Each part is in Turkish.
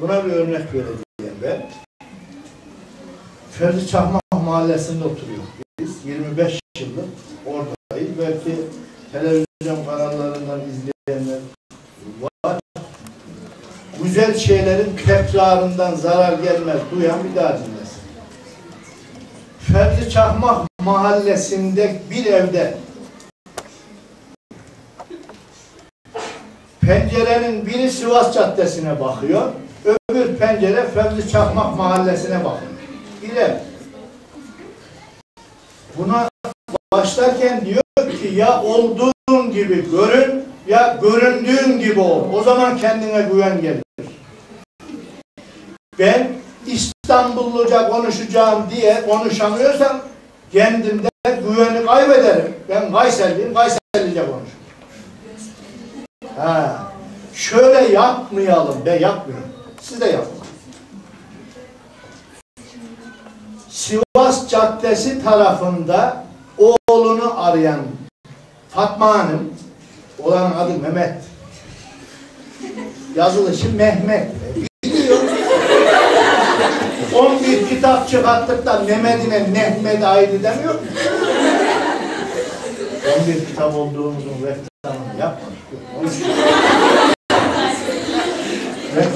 Buna bir örnek vereceğim ben. Ferdi Çakmak Mahallesi'nde oturuyoruz. Biz 25 yıldır oradayız. Belki televizyon kanallarından izleyenler var. Güzel şeylerin tekrarından zarar gelmez duyan bir daha dinlesin. Ferdi Çakmak Mahallesi'nde bir evde pencerenin biri Sivas Caddesi'ne bakıyor, öbür pencere Ferdi Çakmak Mahallesi'ne bakıyor. Bir ev. Buna başlarken diyor ki ya olduğun gibi görün ya göründüğün gibi ol. O zaman kendine güven gelir. Ben İstanbulluca konuşacağım diye konuşamıyorsam kendimde güveni kaybederim. Ben Kayserliyim, Kayserlice konuşurum. Ha. Şöyle yapmayalım be yapmayın. Siz de yapmayın. Sivas Caddesi tarafında oğlunu arayan Fatma Hanım, olan adı Mehmet. Yazılışı Mehmet. Biliyor. 11 kitap çıkarttık da Mehmet'ine Mehmet ayrı demiyor mu? 11 kitap olduğumuzun reklamını yapmadık.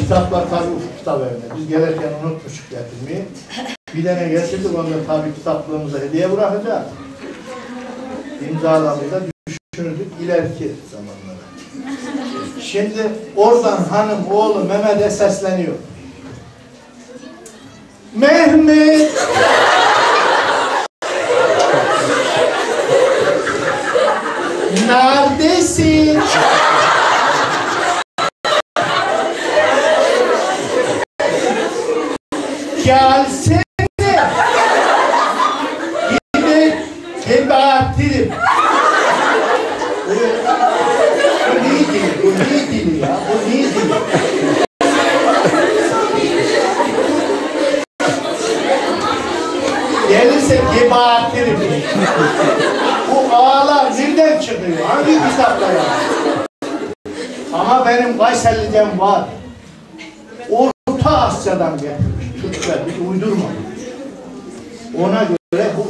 Kitaplar ufuk kitap evinde. Biz gelirken unutmuşuk getirmeyi. Bir tane getirdik onu da tabii kitaplığımıza hediye bırakacağız. İmzalamayı da düşünürdük ileriki zamanlara. Şimdi oradan hanım oğlu Mehmet'e sesleniyor. Mehmet! Neredesin? Gelsene. Yine tebaatirim. Bu bu ne dili? Bu ne dili ya? Bu ne dili? Gelirse gebaatirim. Bu ağlar nereden çıkıyor? Hangi kitapta ya? Ama benim Kayserli'den var. Orta Asya'dan getirmiş. Türkler bir uydurma. Ona göre bu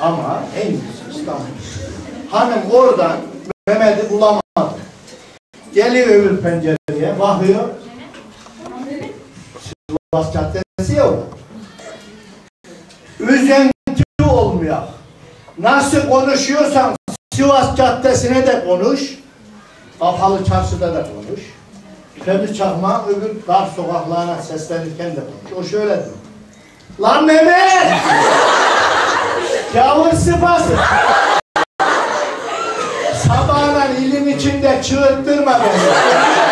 ama en iyisi İstanbul. Hanım oradan Mehmet'i bulamadı. Geliyor öbür pencereye, bakıyor. Sivas Caddesi ya orada. Üzüntü olmuyor. Nasıl konuşuyorsan Sivas Caddesi'ne de konuş. Kapalı çarşıda da konuş. Ferdi Çakma öbür dar sokaklarına seslenirken de konuş. O şöyle diyor. Lan Mehmet! Gavur sıpası! Sabahla ilim içinde çığırttırma beni.